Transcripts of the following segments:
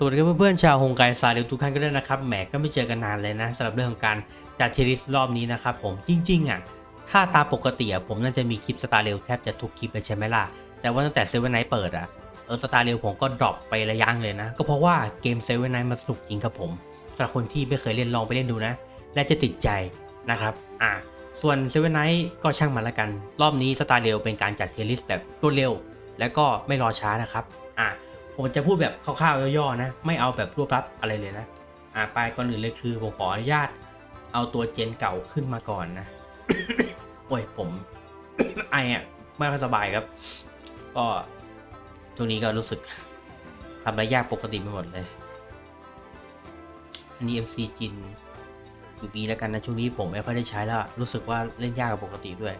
สวัสดีครับเพื่อนๆชาวฮงไกซาเดลทุกท่านก็ด้นะครับแหมก็ไม่เจอกันนานเลยนะสำหรับเรื่องของการจัดเทริสรอบนี้นะครับผมจริงๆอะถ้าตามปกติอะผมน่าจะมีคลิปสตาร์เรลแทบจะทุกคลิปเลยใช่ไหมล่ะ แต่ว่าตั้งแต่เซเว่นไนท์เปิดอะเออสตาร์เรลผมก็ดรอปไประยะเลยนะ ก็เพราะว่าเกมเซเว่นไนท์มันสนุกจริงครับผมสำหรับคนที่ไม่เคยเล่นลองไปเล่นดูนะ และจะติดใจนะครับอะส่วนเซเว่นไนท์ก็ช่างมันละกัน รอบนี้สตาร์เรลเป็นการจัดเทริสแบบรวดเร็ว และก็ไม่รอช้านะครับอะ ผมจะพูดแบบคร่าวๆย่อๆนะ ไม่เอาแบบรวบรัดอะไรเลยนะ อ่าไปก่อนอื่นเลยคือผมขออนุญาต เอาตัวเจนเก่าขึ้นมาก่อนนะ โอ้ยผม ไออะไม่ค่อยสบายครับ ก็ช่วงนี้ก็รู้สึกทำอะไรยากปกติไปหมดเลย อันนี้ MC จินอยู่ปีแล้วกันนะช่วงนี้ผมไม่ค่อยได้ใช้แล้วรู้สึกว่าเล่นยากกว่าปกติด้วย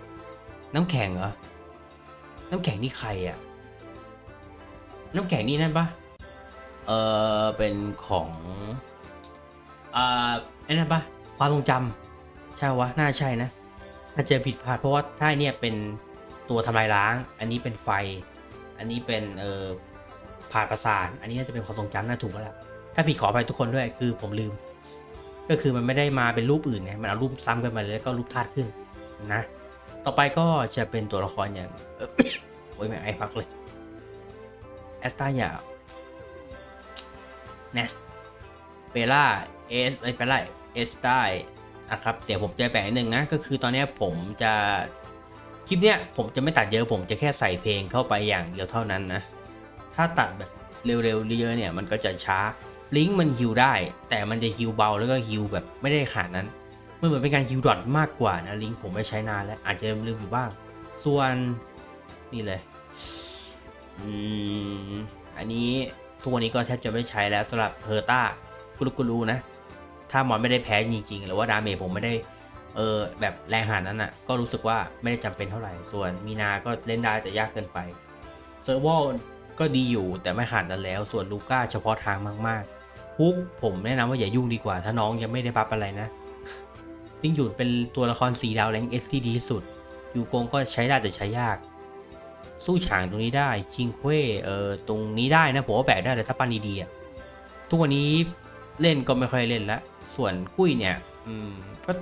น้ำแข็งเหรอ น้ำแข็งนี่ใครอะ น้ำแข็งนี่นั่นปะเออเป็นของอ่าไอ้นั่นปะความทรงจำใช่วะน่าใช่นะน่าจะผิดพลาดเพราะว่าถ้าเนี่ยเป็นตัวทำลายล้าง อันนี้เป็นไฟ อันนี้เป็นเอ่อผ่านประสาทอันนี้น่าจะเป็นความทรงจำน่าถูกแล้วล่ะถ้าผิดขอไปทุกคนด้วยคือผมลืม ก็คือมันไม่ได้มาเป็นรูปอื่นไงมันเอารูปซ้ำกันมาเลยแล้วก็รูปธาตุขึ้นนะ ต่อไปก็จะเป็นตัวละครอย่างโอ้ยแม่งไอพักเลย แอสตาอยาเนสเปล่าเอสไอเปล่าเอสตานะครับเสียงผมจะแปลกนิดนึงนะ ก็คือตอนนี้ผมจะคลิปเนี้ยผมจะไม่ตัดเยอะผมจะแค่ใส่เพลงเข้าไปอย่างเดียวเท่านั้นนะ ถ้าตัดแบบเร็วๆเยอะเนี่ยมันก็จะช้าลิงก์มันฮิวได้ แต่มันจะฮิวเบาแล้วก็ฮิวแบบไม่ได้ขนาดนั้นมันเหมือนเป็นการฮิวดอทมากกว่านะลิงก์ผมไม่ใช้นานแล้วอาจจะลืมอยู่บ้าง ส่วนนี่เลย อืม อันนี้ทุกวันนี้ก็แทบจะไม่ใช้แล้วสำหรับเฮอร์ต้ากุลูกุลูนะ ถ้ามอนไม่ได้แพ้จริงๆ หรือว่าดาเมจผมไม่ได้ เออแบบแรงขนาดนั้นอะ ก็รู้สึกว่าไม่ได้จำเป็นเท่าไหร่ ส่วนมีนาก็เล่นได้แต่ยากเกินไปเซอร์วอลก็ดีอยู่แต่ไม่ขาดนั้นแล้ว ส่วนลูก้าเฉพาะทางมากๆฮุกผมแนะนำว่าอย่ายุ่งดีกว่า ถ้าน้องยังไม่ได้บัฟอะไรนะติ้งหยุดเป็นตัวละครสีดาวแรงเอสที่ดีที่สุดยูโกงก็ใช้ได้แต่ใช้ยาก สู้ฉางตรงนี้ได้ ชิงเควเออตรงนี้ได้นะผมว่าแบกได้แต่ถ้าปั้นดีๆอะทุกวันนี้เล่นก็ไม่ค่อยเล่นล้วส่วนกุ้ยเนี่ย อืมก็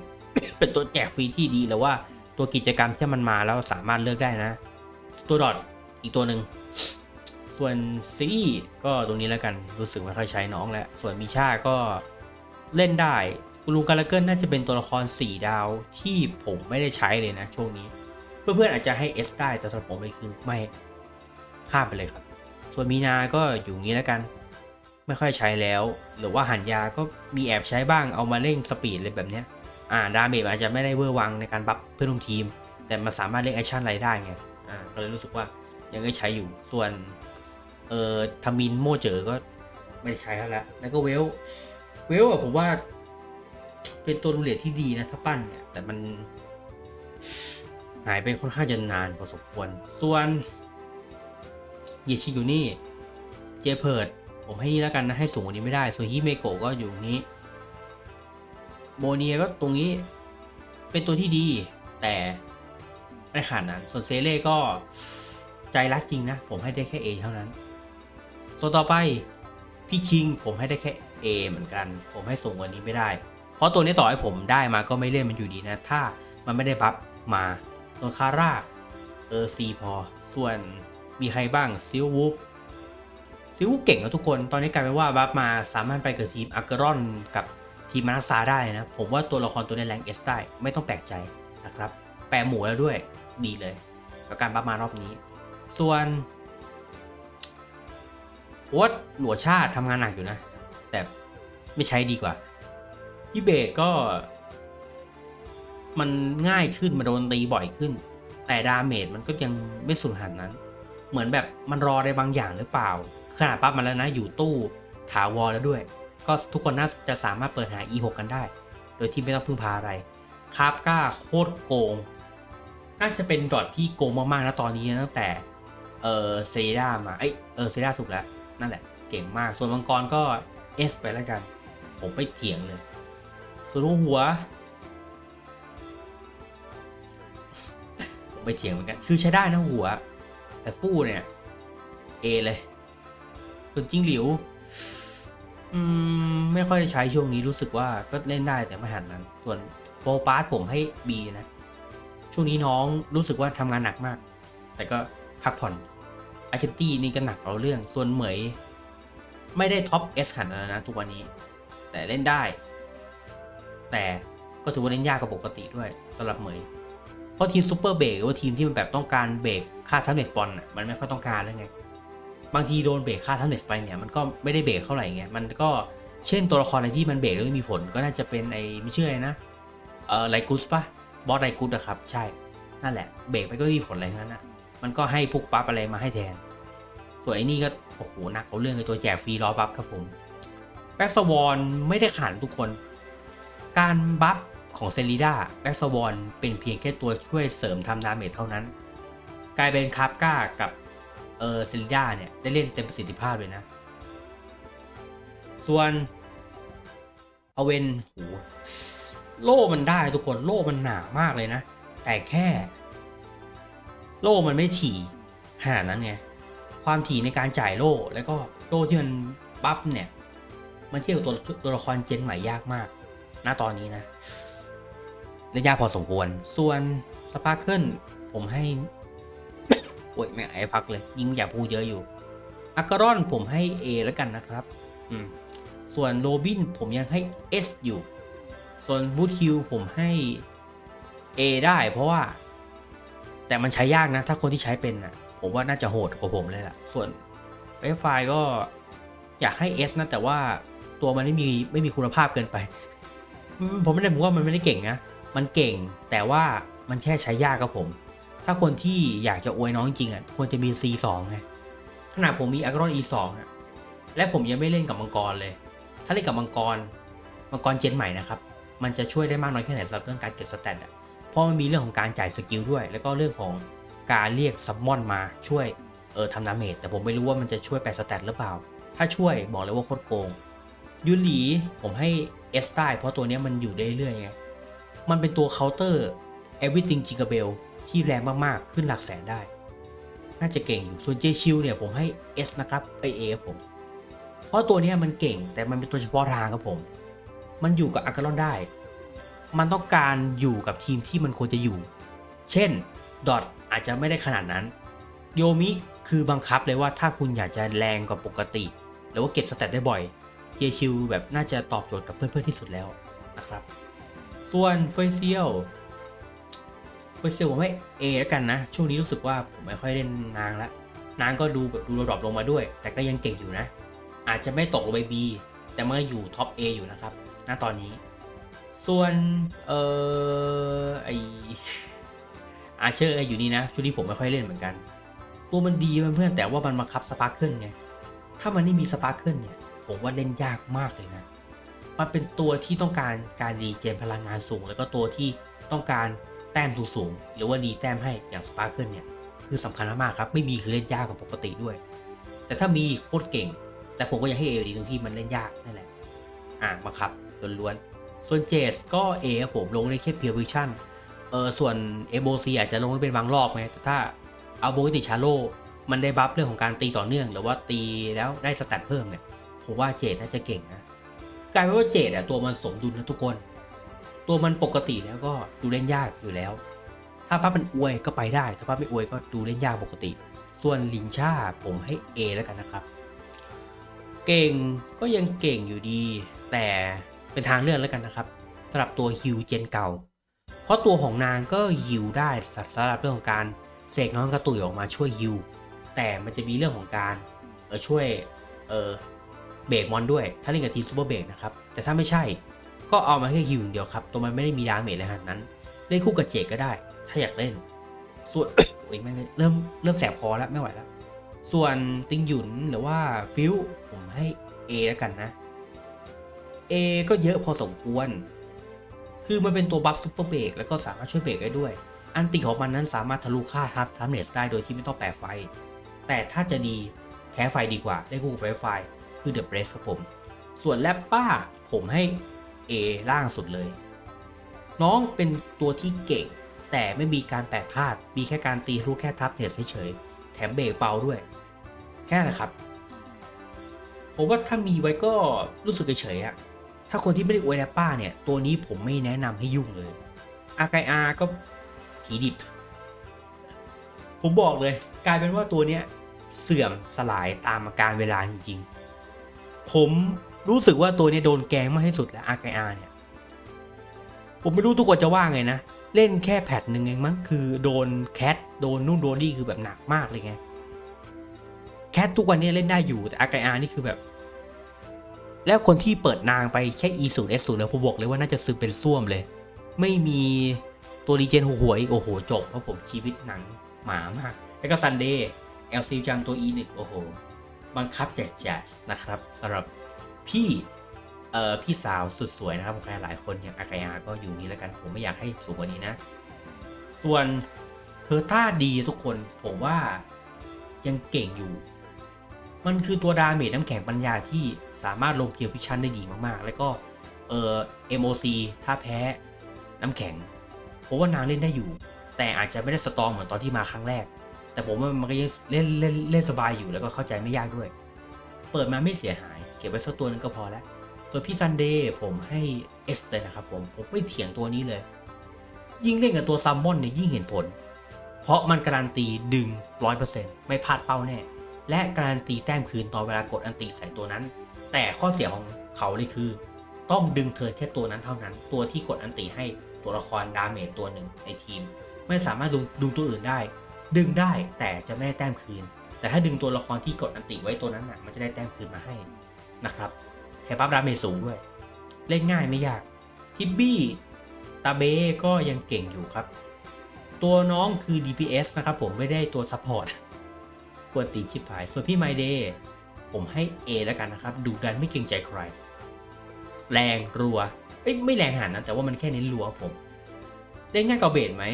เป็นตัวแจกฟรีที่ดีแล้วว่าตัวกิจกรรมที่มันมาแล้วสามารถเลือกได้นะ ตัวดอทอีกตัวหนึ่งส่วนซีก็ตรงนี้แล้วกันรู้สึกไม่ค่อยใช้น้องแล้วส่วนมิชาก็เล่นได้กุลุงกาลาเกิลน่าจะเป็นตัวละคร 4 ดาวที่ผมไม่ได้ใช้เลยนะช่วงนี้ เพื่อนๆอาจจะให้ S ได้แต่สำหรับผมเลยคือไม่ข้ามไปเลยครับ ส่วนมีนาก็อยู่งนี้แล้วกัน ไม่ค่อยใช้แล้ว หรือว่าหันยาก็มีแอบใช้บ้างเอามาเร่งสปีดเลยแบบเนี้ยอ่าดาเมจอาจจะไม่ได้เวอร์วังในการบัฟเพื่อนร่วมทีม แต่มันสามารถเล่นแอคชั่นอะไรได้ไงอ่าก็เลยรู้สึกว่ายังได้ใช้อยู่ส่วนเอ่อทามินโมเจอก็ไม่ใช้แล้วละแล้วก็เวลเวลอะผมว่าเป็นตัวรูเลตที่ดีนะถ้าปั้นเนี่ยแต่มัน หายไปค่อนข้างจะนานพอสมควร ส่วนเยชิอยู่นี่ เจเพิร์ดผมให้นี่แล้วกันนะ ให้สูงกว่านี้ไม่ได้ ส่วนฮิเมโกะก็อยู่นี้โมเนียก็ตรงนี้เป็นตัวที่ดี แต่ไม่ขาดนั้น ส่วนเซเล่ก็ใจรักจริงนะ ผมให้ได้แค่ A เท่านั้นส่วต่อไปพี่คิงผมให้ได้แค่ A เหมือนกัน ผมให้สูงกว่านี้ไม่ได้ เพราะตัวนี้ต่อให้ผมได้มาก็ไม่เล่นมันอยู่ดีนะ ถ้ามันไม่ได้บัฟมา ส่วนคาร่าเออซีพอ ส่วนมีใครบ้างซิลวูฟซิลวูฟเก่งนะทุกคน ตอนนี้กลายเป็นว่าบัฟมาสามารถไปกับทีมอักเกรอนกับทีมมานาซาได้นะ ผมว่าตัวละครตัวนี้แรงเอสได้ ไม่ต้องแปลกใจนะครับ แปลหมูแล้วด้วยดีเลย กับการบัฟมารอบนี้ ส่วนโอ๊ตหลัวชาติทำงานหนักอยู่นะ แต่ไม่ใช้ดีกว่าพี่เบสก็ มันง่ายขึ้นมันโดนตีบ่อยขึ้น แต่ดาเมจมันก็ยังไม่สุดขนนั้น เหมือนแบบมันรออะได้บางอย่างหรือเปล่า ขนาดปั๊บมาแล้วนะอยู่ตู้ถาวรแล้วด้วย ก็ทุกคนน่าจะสามารถเปิดหา E6 กันได้ โดยที่ไม่ต้องพึ่งพาอะไรคาบก้าโคตรโกง น่าจะเป็นดอทที่โกงมากๆนะตอนนี้ตั้งแต่เออเซดามา เอ้ยเออเซดาสุกแล้ว นั่นแหละ เก่งมาก ส่วนมังกรก็ S ไปแล้วกัน ผมไม่เถียงเลย ส่วนหัว ไม่เถียงเหมือนกันคือใช้ได้นะหัว แต่ฟู่เนี่ย A เลยส่วนจิ้งหลิวอืมไม่ค่อยได้ใช้ช่วงนี้รู้สึกว่าก็เล่นได้แต่ไม่หันนั้น ส่วนโปรปาร์ตผมให้ B นะ ช่วงนี้น้องรู้สึกว่าทำงานหนักมาก แต่ก็พักผ่อนอาร์เจนตี้นี่ก็หนักเอาเรื่อง ส่วนเหมย ไม่ได้ท็อป S ขนาดนั้นนะทุกวันนี้ แต่เล่นได้ แต่ก็ถือว่าเล่นยากกว่าปกติด้วยสำหรับเหมย เพราะทีมซูเปอร์เบรกหรือว่าทีมที่มันแบบต้องการเบรกค่าทัมเน็ตบอลอะมันไม่ค่อยต้องการแล้วไง บางทีโดนเบรกค่าทัมเน็ตไปเนี่ยมันก็ไม่ได้เบรกเท่าไหร่ไงมันก็เช่นตัวละครอะไรที่มันเบรกแล้วไม่มีผลก็น่าจะเป็นไอ้ไม่เชื่ออะไรนะเออไลกุสปะบอสไลกุสอะครับใช่นั่นแหละเบรกไปก็ไม่มีผลอะไรทั้งนั้นอะมันก็ให้พวกปั๊บอะไรมาให้แทนส่วนไอ้นี่ก็โอ้โหหนักเอาเรื่องเลยตัวแจกฟรีรอบัฟครับผมแบ็กสวอนไม่ได้ขาดทุกคน การบัฟ ของเซรีดาแบ็กสวอนเป็นเพียงแค่ตัวช่วยเสริมทำดาเมจเท่านั้น กลายเป็นคาร์ก้ากับเออเซรีดาเนี่ย ได้เล่นเต็มประสิทธิภาพเลยนะ ส่วนเอาเวนโหโล่มันได้ทุกคนโล่มันหนามากเลยนะ แต่แค่ โล่มันไม่ถี่ขนาดนั้นไงความถี่ในการจ่ายโล่แล้วก็โล่ที่มันบัฟเนี่ย มันเทียบกับตัวตัวละครเจนใหม่ยากมาก ณตอนนี้นะ เล่ยากพอสมควร ส่วนสปาร์เคิลผมให้ โอ้ยไม่ไอ้พักเลย ยิงอยากพูดเยอะอยู่อากรอนผมให้ A แล้วกันนะครับ อืม ส่วนโรบินผมยังให้ S อยู่ ส่วนบูทฮิลผมให้ A ได้เพราะว่า แต่มันใช้ยากนะ ถ้าคนที่ใช้เป็นอะผมว่าน่าจะโหดกว่าผมเลยล่ะ ส่วนเวฟไฟก็อยากให้ S นะ แต่ว่าตัวมันไม่มีไม่มีคุณภาพเกินไป ผมไม่ได้บอกว่ามันไม่ได้เก่งนะ มันเก่งแต่ว่ามันแค่ใช้ยากครับผม ถ้าคนที่อยากจะอวยน้องจริงอะควรจะมี C2 ไงขนาดผมมีอักรอน E2 อะและผมยังไม่เล่นกับมังกรเลย ถ้าเล่นกับมังกร มังกรเจนใหม่นะครับ มันจะช่วยได้มากน้อยแค่ไหนสำหรับเรื่องการเก็บสแตทอะเพราะมันมีเรื่องของการจ่ายสกิลด้วย แล้วก็เรื่องของการเรียกซัมมอนมาช่วยเออทำดาเมจแต่ผมไม่รู้ว่ามันจะช่วยแปลสแตทหรือเปล่า ถ้าช่วยบอกเลยว่าโคตรโกงยูหลีผมให้ S ได้เพราะตัวนี้มันอยู่ได้เรื่อยไง มันเป็นตัวเคาน์เตอร์ everything j i g a b e l ที่แรงมากๆ ขึ้นหลักแสนได้ น่าจะเก่งอยู่ส่วนเจชิลเนี่ยผมให้ S นะครับไอเอครับผม เพราะตัวนี้มันเก่งแต่มันเป็นตัวเฉพาะทางครับผม มันอยู่กับอากาลอนได้ มันต้องการอยู่กับทีมที่มันควรจะอยู่ เช่นดอทอาจจะไม่ได้ขนาดนั้น โยมิคือบังคับเลยว่าถ้าคุณอยากจะแรงกว่าปกติ หรือว่าเก็บสแตทได้บ่อย เจชิลแบบน่าจะตอบโจทย์กับเพื่อนๆที่สุดแล้วนะครับ ส่วนเฟยเซียลเฟยเซียลผมให้ A แล้วกันนะ ช่วงนี้รู้สึกว่าผมไม่ค่อยเล่นนางละนางก็ดูแบบดูดรอปลงมาด้วย แต่ก็ยังเก่งอยู่นะ อาจจะไม่ตกลงไป B แต่เมื่ออยู่ท็อป A อยู่นะครับ ณ ตอนนี้ ส่วน เออไออาเชอร์อยู่นี่นะช่วงนี้ผมไม่ค่อยเล่นเหมือนกัน ตัวมันดีเพื่อนแต่ว่ามันบังคับสปาร์เคิลไง ถ้ามันไม่มีสปาร์เคิลเนี่ย ผมว่าเล่นยากมากเลยนะ มันเป็นตัวที่ต้องการการรีเจนพลังงานสูง แล้วก็ตัวที่ต้องการแต้มสูงหรือว่ารีแต้มให้อย่างสปาร์เคิลเนี่ยคือสำคัญมากครับ ไม่มีคือเล่นยากกว่าปกติด้วย แต่ถ้ามีโคตรเก่ง แต่ผมก็ยังให้เอดีตรงที่มันเล่นยากนั่นแหละ อ่ามาครับล้วนๆส่วนเจสก็เอผมลงในแค่เพียร์วิชั่นเออส่วนเอโบซีอาจจะลงเป็นบางรอบไงแต่ถ้าเอาโบติชาโลมันได้บัฟเรื่องของการตีต่อเนื่อง หรือว่าตีแล้วได้สแตทเพิ่มเนี่ยผมว่าเจดน่าจะเก่งนะ กลายเป็นว่าเจดอะตัวมันสมดุลนะทุกคน ตัวมันปกติแล้วก็ดูเล่นยากอยู่แล้ว ถ้าพับมันอวยก็ไปได้ ถ้าพับไม่อวยก็ดูเล่นยากปกติ ส่วนลินชาผมให้ A แล้วกันนะครับ เก่งก็ยังเก่งอยู่ดี แต่เป็นทางเลือกแล้วกันนะครับสำหรับตัวฮิวเจนเก่า เพราะตัวของนางก็ฮิวได้สำหรับเรื่องของการเสกน้องกระตุยออกมาช่วยฮิวแต่มันจะมีเรื่องของการเออช่วยเออ เบรกมอนด้วย ถ้าเล่นกับทีมซูเปอร์เบรกนะครับ แต่ถ้าไม่ใช่ก็เอามาแค่ฮิวอย่างเดียวครับ ตัวมันไม่ได้มีดาเมจอะไรขนาดนั้น เล่นคู่กับเจกก็ได้ ถ้าอยากเล่น ส่วนโอ้ยไม่เริ่มเริ่มแสบคอแล้วไม่ไหวแล้ว ส่วนติงหยุนหรือว่าฟิวผมให้ A แล้วกันนะ A ก็เยอะพอสมควร คือมันเป็นตัวบัฟซุปเปอร์เบรกแล้วก็สามารถช่วยเบรกได้ด้วย อันติของมันนั้นสามารถทะลุค่าทับทัมเนสได้โดยที่ไม่ต้องแปะไฟ แต่ถ้าจะดีแพ้ไฟดีกว่าได้คู่กับไฟ คือเดอะเบรสครับผม ส่วนแรปป้าผมให้ A ล่างสุดเลย น้องเป็นตัวที่เก่ง แต่ไม่มีการแตะธาตุมีแค่การตีทะลุแค่ทับเนสเฉยๆแถมเบรกเบาด้วย แค่นั้นแหละครับ ผมว่าถ้ามีไว้ก็รู้สึกเฉยๆอะถ้าคนที่ไม่ได้อวยแรปป้าเนี่ย ตัวนี้ผมไม่แนะนำให้ยุ่งเลยอากายอาก็ผีดิบ ผมบอกเลย กลายเป็นว่าตัวเนี้ยเสื่อมสลายตามอาการเวลาจริงๆ ผมรู้สึกว่าตัวนี้โดนแกงมากที่สุดแล้วอากายอาเนี่ย ผมไม่รู้ทุกคนจะว่าไงนะ เล่นแค่แพทหนึ่งเองมั้งคือโดนแคทโดนนู่นโดนนี่คือแบบหนักมากเลยไง แคททุกวันนี้เล่นได้อยู่แต่อากายอานี่คือแบบ แล้วคนที่เปิดนางไปแค่ E 0 S 0เนี่ยผมบอกเลยว่าน่าจะซื้อเป็นส้วมเลย ไม่มีตัวรีเจนหัวๆอีกโอ้โห จบเพราะผมชีวิตหนังหมามาก แล้วก็ซันเดย์ LC จำตัว E 1โอ้โห บังคับแจกแจสนะครับสำหรับพี่เอ่อพี่สาวสุดสวยนะครับของใครหลายคนอย่างอากายาก็อยู่นี้แล้วกันผมไม่อยากให้สูงกว่านี้นะ ส่วนเพอร์ต้าดีทุกคนผมว่ายังเก่งอยู่ มันคือตัวดาเมจน้ำแข็งปัญญาที่สามารถลงเกียร์วิชั่นได้ดีมากๆ แล้วก็เอ่อ MOC ถ้าแพ้น้ำแข็งผมว่านางเล่นได้อยู่ แต่อาจจะไม่ได้สตรองเหมือนตอนที่มาครั้งแรก แต่ผมว่ามันก็ยังเล่นเล่นเล่นสบายอยู่แล้วก็เข้าใจไม่ยากด้วย เปิดมาไม่เสียหาย เก็บไว้สักตัวหนึงก็พอแล้วส่วนพี่ซันเดย์ผมให้ S เลยนะครับผมผมไม่เถียงตัวนี้เลย ยิ่งเล่นกับตัวซัมมอนเนี่ยยิ่งเห็นผล เพราะมันการันตีดึง 100%ไม่พลาดเป้าแน่ และการันตีแต้มคืนตอนเวลากดอันตีใส่ตัวนั้น แต่ข้อเสียของเขาเลยคือ ต้องดึงเทินแค่ตัวนั้นเท่านั้น ตัวที่กดอันตีให้ตัวละครดาเมจตัวหนึ่งในทีม ไม่สามารถดึงดึงตัวอื่นได้ ดึงได้แต่จะไม่ได้แต้มคืน แต่ถ้าดึงตัวละครที่กดอันติไว้ตัวนั้นน่ะมันจะได้แต้มคืนมาให้นะครับแถมปั๊บดาเมจสูงด้วย เล่นง่ายไม่ยาก ทิบบี้ตาเบ้ก็ยังเก่งอยู่ครับ ตัวน้องคือ DPS นะครับผมไม่ได้ตัวซัพพอร์ตกวนตีชิบหาย ส่วนพี่ไมเดย์ผมให้ A แล้วกันนะครับ ดูดันไม่เกรงใจใคร แรงรัวเอ้ยไม่แรงขนนั้นแต่ว่ามันแค่เน้นรัวผมเล่นง่ายกว่าเบสไหม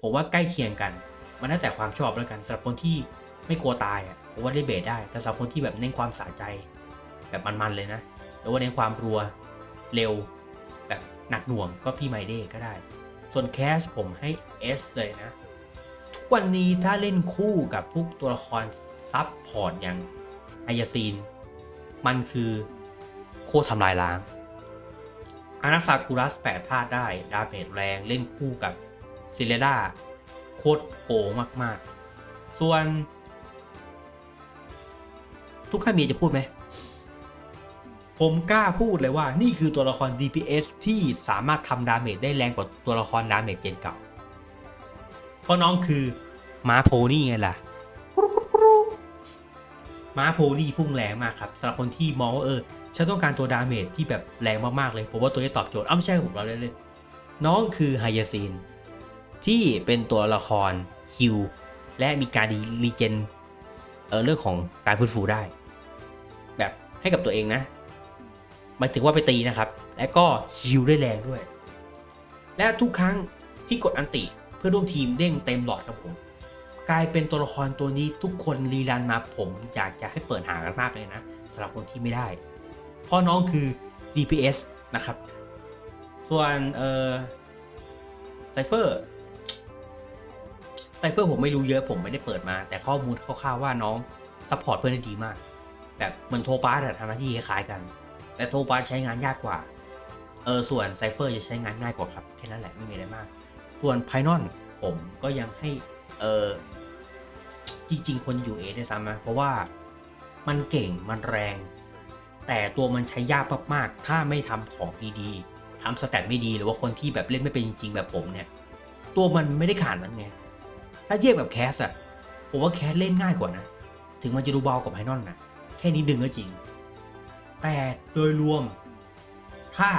ผมว่าใกล้เคียงกัน มันแล้วแต่ความชอบแล้วกันสำหรับคนที่ไม่กลัวตายอะผมว่าได้เบสได้ แต่สำหรับคนที่แบบเน้นความสะใจ แบบมันๆเลยนะหรือว่าเน้นความรัวเร็ว แบบหนักหน่วงก็พี่ไมเดย์ก็ได้ ส่วนแคสผมให้ S เลยนะ ทุกวันนี้ถ้าเล่นคู่กับพวกตัวละครซับพอร์ตอย่างไอยาซีน มันคือโคตรทำลายล้างอานาซากุรัสแปดธาตุได้ ดาเมจแรงเล่นคู่กับซิเลดา โคตรโกงมาก ๆ ส่วน ทุกข้ามีจะพูดไหม ผมกล้าพูดเลยว่านี่คือตัวละคร DPS ที่สามารถทำดาเมจได้แรงกว่าตัวละครดาเมจเจนเก่า เพราะน้องคือม้าโพนี่ไงล่ะม้าโพนี่พุ่งแรงมากครับสำหรับคนที่มองว่าเออฉันต้องการตัวดาเมจที่แบบแรงมากๆเลยผมว่าตัวนี้ตอบโจทย์อ้าไม่ใช่ผมเราเล่นๆน้องคือไฮยาซีน ที่เป็นตัวละครฮิวและมีการดีรีเจนเออเรื่องของการฟื้นฟูได้ แบบให้กับตัวเองนะหมายถึงว่าไปตีนะครับ และก็ฮิวได้แรงด้วย และทุกครั้งที่กดอันติเพื่อร่วมทีมเด้งเต็มหลอดครับผมกลายเป็นตัวละครตัวนี้ทุกคนรีรันมาผมอยากจะให้เปิดหากันมากเลยนะสำหรับคนที่ไม่ได้พราะน้องคือ DPS นะครับ ส่วนเออไซเฟอร์ ไซเฟอร์ผมไม่รู้เยอะผมไม่ได้เปิดมา แต่ข้อมูลคร่าวๆว่าน้องซัพพอร์ตเพื่อนได้ดีมาก แบบเหมือนโทปาสอะทำหน้าที่คล้ายกัน แต่โทปาสใช้งานยากกว่า เออส่วนไซเฟอร์จะใช้งานง่ายกว่าครับ แค่นั้นแหละไม่มีอะไรมาก ส่วนไพนอนผมก็ยังให้เออจริง ๆ คนอยู่เอได้ซ้ำนะเพราะว่ามันเก่งมันแรง แต่ตัวมันใช้ยากมากๆ ถ้าไม่ทำของดีๆทำสแตทไม่ดีหรือว่าคนที่แบบเล่นไม่เป็นจริงๆแบบผมเนี่ย ตัวมันไม่ได้ขาดนั้นไง ถ้าเทียบกับแคสอะผมว่าแคสเล่นง่ายกว่านะ ถึงมันจะดูเบากว่าไพนอนนะแค่นี้ดึงก็จริง แต่โดยรวม ถ้า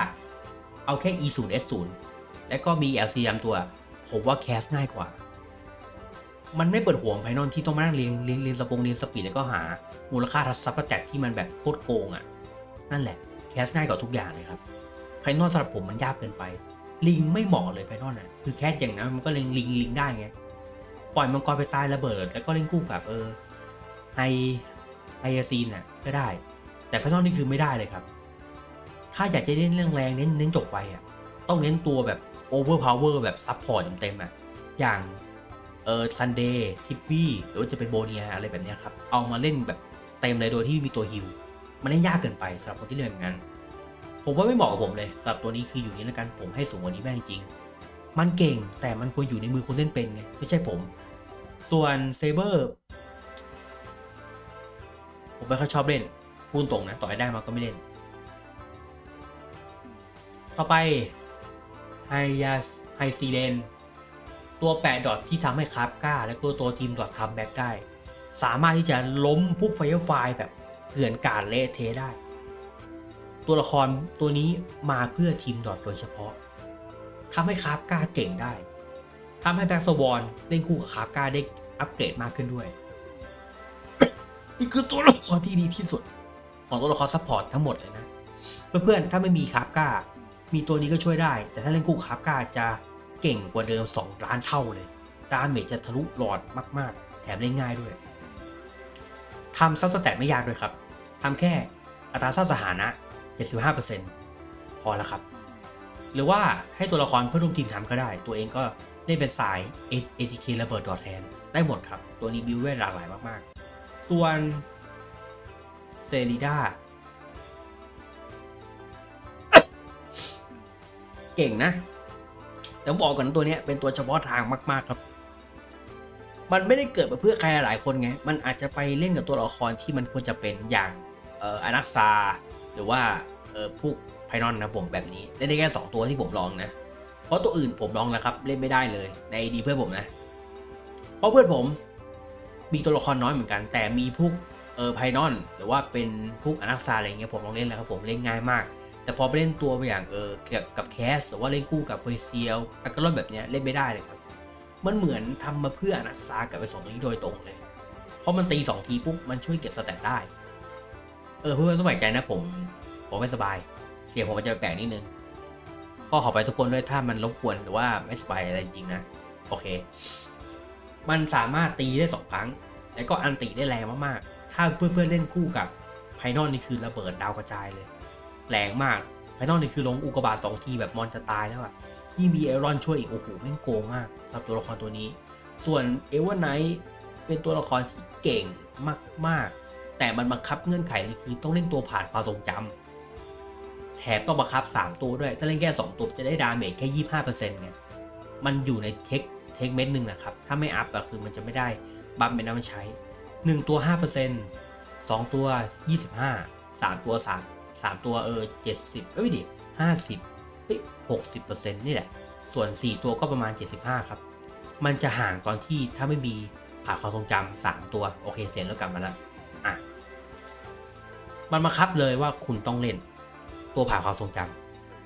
เอาแค่ E 0 S 0และก็มี LC ยำตัว ผมว่าแคสง่ายกว่า มันไม่เปิดห่วไพนอนที่ต้องมานั่งเรียนเรียนเรียนสปงเรียนสปีดแล้วก็หา มูลค่าทัศซับประแจกที่มันแบบโคตรโกงอะ่ะ นั่นแหละแคสง่ายกว่าทุกอย่างเลยครับไพนอนสำหรับผมมันยากเกินไป ลิงไม่เหมาะเลยไพนอนอะ คือแคสอย่างนั้นมันก็เล็งลิงลิงได้ไง ปล่อยมังกรไปตายระเบิด แล้วก็เล่นคู่กับเออไฮไฮยาซีนน่ะก็ได้ แต่ไพนอนนี่คือไม่ได้เลยครับ ถ้าอยากจะเล่นเรื่องแรงเน้นเน้นจบไปอะต้องเน้นตัวแบบโอเวอร์พาวเวอร์แบบซับพอร์ตเต็มๆอะอย่างเออซันเดย์ทิปปี้หรือว่าจะเป็นโบเนียอะไรแบบนี้ครับ เอามาเล่นแบบเต็มเลยโดยที่มีตัวฮิลมันเล่นยากเกินไปสำหรับคนที่เล่นแบบนั้น ผมว่าไม่เหมาะกับผมเลยสำหรับตัวนี้คืออยู่นี้แล้วกันผมให้สูงกว่านี้แม่งจริง มันเก่งแต่มันควรอยู่ในมือคนเล่นเป็นไงไม่ใช่ผม ส่วนเซเบอร์ผมไม่ค่อยชอบเล่นพูดตรงนะ ต่อให้ได้มาก็ไม่เล่น ต่อไปไฮยาไฮซีเลนตัวแปะดอทที่ทำให้คราฟก้า และตัวตัวทีมดอทคัมแบ็กได้ สามารถที่จะล้มพวกไฟไฟแบบเถื่อนกาดเละเทะได้ ตัวละครตัวนี้มาเพื่อทีมดอทโดยเฉพาะ ทำให้คราฟก้าเก่งได้ทำให้แบ็กสวอนเล่นคู่กับคราฟก้าได้อัปเกรดมากขึ้นด้วยนี่คือตัวละครที่ดีที่สุด ของตัวละครซัพพอร์ตทั้งหมดเลยนะ เพื่อนๆถ้าไม่มีคราฟก้ามีตัวนี้ก็ช่วยได้ แต่ถ้าเล่นคู่คราฟก้าจะเก่งกว่าเดิม 2 ล้านเท่าเลยดาเมจจะทะลุหลอดมาก ๆ แถมเล่นง่ายด้วยทำซับสแตทไม่ยากด้วยครับทำแค่อัตราซ่าสถานะ 75%พอแล้วครับ หรือว่าให้ตัวละครเพื่อนร่วมทีมทำก็ได้ ตัวเองก็เล่นเป็นสาย ATK ระเบิดดอทแทนได้หมดครับ ตัวนี้บิวเวทหลากหลายมากๆ ส่วนเซริดาเก่งนะ แต่บอกก่อนตัวนี้เป็นตัวเฉพาะทางมากๆครับ มันไม่ได้เกิดมาเพื่อใครหลายคนไง มันอาจจะไปเล่นกับตัวละครที่มันควรจะเป็นอย่างเอออนักซาหรือว่าเออพวก ไพนอนนะผมแบบนี้เล่นได้แค่สองตัวที่ผมลองนะ เพราะตัวอื่นผมลองแล้วครับ เล่นไม่ได้เลยในดีเพื่อนผมนะ เพราะเพื่อนผมมีตัวละครน้อยเหมือนกัน แต่มีพวกเออไพนอนหรือว่าเป็นพวกอนักซาอะไรเงี้ยผมลองเล่นแล้วครับผมเล่นง่ายมาก แต่พอไปเล่นตัวอย่างเออเกี่ยวกับแคสหรือว่าเล่นคู่กับเฟเซียลแบคกรอนแบบเนี้ยเล่นไม่ได้เลยครับมันเหมือนทำมาเพื่ออนักซากับไปสองตัวนี้โดยตรงเลย เพราะมันตีสองทีปุ๊บมันช่วยเก็บสแตทได้ เออเพื่อนต้องแปลกใจนะผมผมไม่สบาย เสียงผมมันจะแปลกนิดนึงก็ขอไปทุกคนด้วยถ้ามันรบกวนหรือว่าไม่สบายอะไรจริงนะ โอเค มันสามารถตีได้สองครั้ง แล้วก็อันติได้แรงมากๆ ถ้าเพื่อนๆเล่นคู่กับไพนอลนี่คือระเบิดดาวกระจายเลย แรงมากไพนอลนี่คือลงอุกกาบาตสองทีแบบมอนจะตายแล้วอะยิ่งมีเอรอนช่วยอีกโอ้โหแม่งโกงมากสำหรับตัวละครตัวนี้ ส่วนเอเวอร์ไนท์เป็นตัวละครที่เก่งมาก ๆ แต่มันบังคับเงื่อนไขเลยคือต้องเล่นตัวผ่านความทรงจำ แถมต้องบังคับ 3 ตัวด้วย ถ้าเล่นแค่ 2 ตัวจะได้ดาเมจแค่ 25%ไงมันอยู่ในเทคเทคเม็ดหนึ่งนะครับ ถ้าไม่อัพก็คือมันจะไม่ได้บัฟเป็นน้ำมันใช้ 1 ตัว 5% 2 ตัว 25 3 ตัว 3 3 ตัวเออ70เอ้ยไม่ดิ50เฮ้ย60%นี่แหละ ส่วน 4 ตัวก็ประมาณ 75 ครับ มันจะห่างตอนที่ถ้าไม่มีผ่านความทรงจำสามตัว โอเคเสียงแล้วกลับมาล้วอะ มันบังคับเลยว่าคุณต้องเล่น ตัวผ่านความทรงจ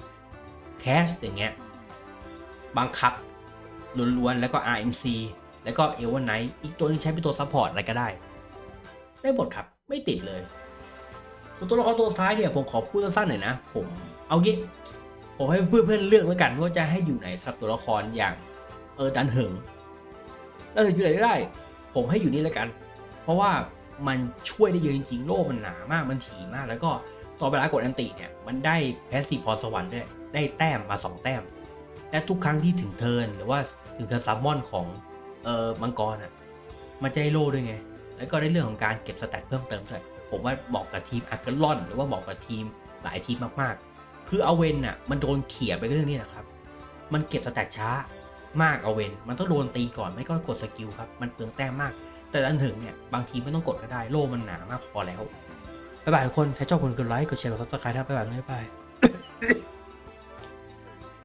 ำแคสอย่างเงี้ยบังคับล้วนๆ แล้วก็ RMC แล้วก็เอเวอร์ไนท์อีกตัวนึงใช้เป็นตัวซัพพอร์ตอะไรก็ได้ ได้หมดครับไม่ติดเลยตัวละครตัวสุดท้ายเนี่ยผมขอพูดสั้นๆหน่อยนะ ผมเอางี้ผมให้เพื่อนๆเลือกแล้วกันว่าจะให้อยู่ไหนสำหรับตัวละครอย่างเออดันเหิงดันเหิงอยู่ไหนได้ ผมให้อยู่นี่แล้วกัน เพราะว่ามันช่วยได้เยอะจริงๆโล่มันหนามากมันถี่มาก แล้วก็ ตอนเวลากดอันติเนี่ยมันได้แพสซีฟพรสวรรค์ด้วยได้แต้มมา 2 แต้ม และทุกครั้งที่ถึงเทิร์นหรือว่าถึงเทิร์นซัมมอนของเออมังกรอะมันจะได้โล่ด้วยไง แล้วก็ได้เรื่องของการเก็บสแตทเพิ่มเติมด้วย ผมว่าเหมาะกับทีมอักเกลอน หรือว่าเหมาะกับทีมหลายทีมมากๆ คือเอาเวนน่ะมันโดนเขี่ยไปเรื่องนี้นะครับ มันเก็บสแตทช้ามากเอาเวนมันต้องโดนตีก่อนไม่ก็กดสกิลครับมันเปลืองแต้มมาก แต่ดันถึงเนี่ยบางทีไม่ต้องกดก็ได้โล่มันหนามากพอแล้ว บ๊ายบายทุกคนใครชอบคนกดไลค์ กดแชร์ กดซับสไครต์ครับบ๊ายบายบ๊ายบาย